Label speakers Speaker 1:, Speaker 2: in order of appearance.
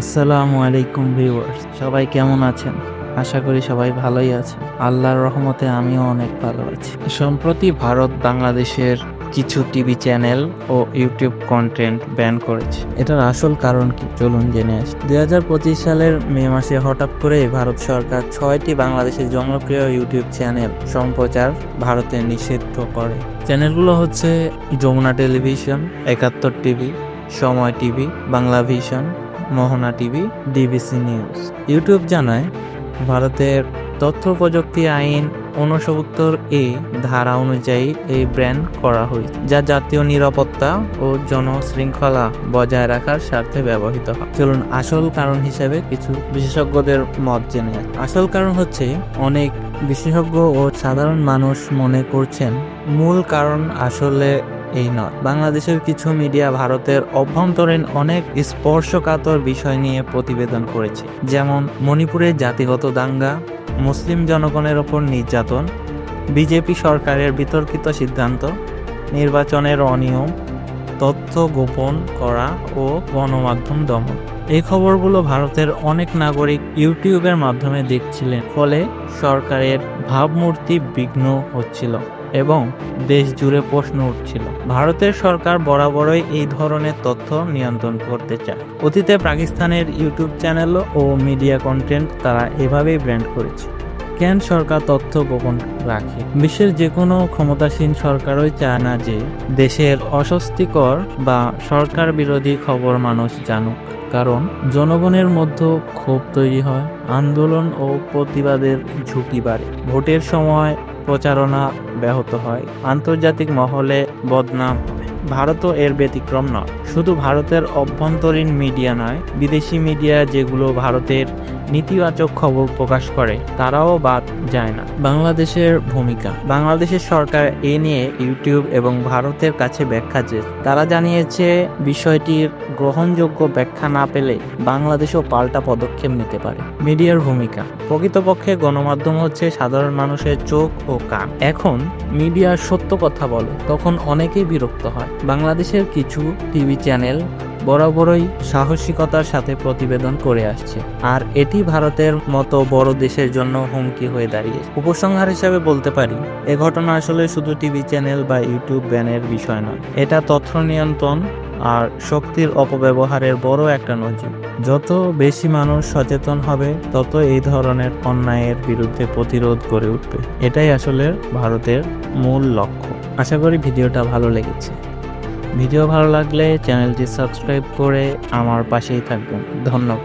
Speaker 1: আসসালামু আলাইকুম ভিউয়ার্স, সবাই কেমন আছেন? আশা করি সবাই ভালোই আছেন। আল্লাহর রহমতে আমিও অনেক ভালো আছি। সম্প্রতি ভারত বাংলাদেশের কিছু টিভি চ্যানেল ও ইউটিউব কন্টেন্ট ব্যান করেছে। এটার আসল কারণ কি? চলুন জেনে আসি। দুই হাজার পঁচিশ সালের মে মাসে হঠাৎ করে ভারত সরকার ছয়টি বাংলাদেশের জনপ্রিয় ইউটিউব চ্যানেল সম্প্রচার ভারতে নিষিদ্ধ করে। চ্যানেলগুলো হচ্ছে Jamuna television, Ekattor TV, Somoy TV, Bangla vision Mohona TV, DBC news YouTube জানায়, ভারতের তথ্য প্রযুক্তি আইন উনসত্তর এ ধারা অনুযায়ী এই ব্র্যান্ড করা হয়েছে, যা জাতীয় নিরাপত্তা ও জনশৃঙ্খলা বজায় রাখার স্বার্থে ব্যবহৃত হয় চলুন আসল কারণ হিসেবে কিছু বিশেষজ্ঞদের মত জেনে আসি। আসল কারণ হচ্ছে, অনেক বিশেষজ্ঞ ও সাধারণ মানুষ মনে করছেন, মূল কারণ আসলে এই নয়। বাংলাদেশের কিছু মিডিয়া ভারতের অভ্যন্তরীণ অনেক স্পর্শকাতর বিষয় নিয়ে প্রতিবেদন করেছে। যেমন মণিপুরের জাতিগত দাঙ্গা, মুসলিম জনগণের ওপর নির্যাতন, বিজেপি সরকারের বিতর্কিত সিদ্ধান্ত, নির্বাচনের অনিয়ম, তথ্য গোপন করা ও গণমাধ্যম দমন। এই খবরগুলো ভারতের অনেক নাগরিক ইউটিউবের মাধ্যমে দেখছিলেন, ফলে সরকারের ভাবমূর্তি বিঘ্ন হচ্ছিল। এবং দেশ জুড়ে প্রশ্ন উঠছিল। ভারতের সরকার বরাবরই এই ধরনের তথ্য নিয়ন্ত্রণ করতে চায়। অতীতে পাকিস্তানের ইউটিউব চ্যানেল ও মিডিয়া কন্টেন্ট তারা এভাবেই ব্র্যান্ড করেছে। কেন সরকার তথ্য গোপন রাখে? বিশ্বের যে কোনো ক্ষমতাসীন সরকারই চায় না যে দেশের অস্বস্তিকর বা সরকার বিরোধী খবর মানুষ জানুক। কারণ জনগণের মধ্যে ক্ষোভ তৈরি হয়, আন্দোলন ও প্রতিবাদের ঝুঁকি বাড়ে। ভোটের সময় প্রচারণা ব্যাহত হয় আন্তর্জাতিক মহলে বদনাম। ভারতও এর ব্যতিক্রম নয়। শুধু ভারতের অভ্যন্তরীণ মিডিয়া নয়, বিদেশি মিডিয়া যেগুলো ভারতের নেতিবাচক খবর প্রকাশ করে, তারাও বাদ যায় না। বাংলাদেশের ভূমিকা। বাংলাদেশের সরকার এ নিয়ে ইউটিউব এবং ভারতের কাছে ব্যাখ্যা চেয়েছে তারা জানিয়েছে বিষয়টির গ্রহণযোগ্য ব্যাখ্যা না পেলে বাংলাদেশও পাল্টা পদক্ষেপ নিতে পারে। মিডিয়ার ভূমিকা। প্রকৃতপক্ষে গণমাধ্যম হচ্ছে সাধারণ মানুষের চোখ ও কান। এখন মিডিয়া সত্য কথা বলে, তখন অনেকেই বিরক্ত হয়। বাংলাদেশের কিছু টিভি চ্যানেল বরাবরই সাহসিকতার সাথে প্রতিবেদন করে আসছে। আর এটি ভারতের মতো বড় দেশের জন্য হুমকি হয়ে দাঁড়িয়েছে। উপসংহার হিসেবে বলতে পারি, এ ঘটনা আসলে শুধু টিভি চ্যানেল বা ইউটিউব ব্যানের বিষয় নয়। এটা তথ্য নিয়ন্ত্রণ আর শক্তির অপব্যবহারের বড় একটা নজির। যত বেশি মানুষ সচেতন হবে, তত এই ধরনের অন্যায়ের বিরুদ্ধে প্রতিরোধ করে উঠবে। এটাই আসলে ভারতের মূল লক্ষ্য। আশা করি ভিডিওটা ভালো লেগেছে। ভিডিও ভালো লাগলে চ্যানেলটি সাবস্ক্রাইব করে আমার পাশেই থাকবেন। ধন্যবাদ।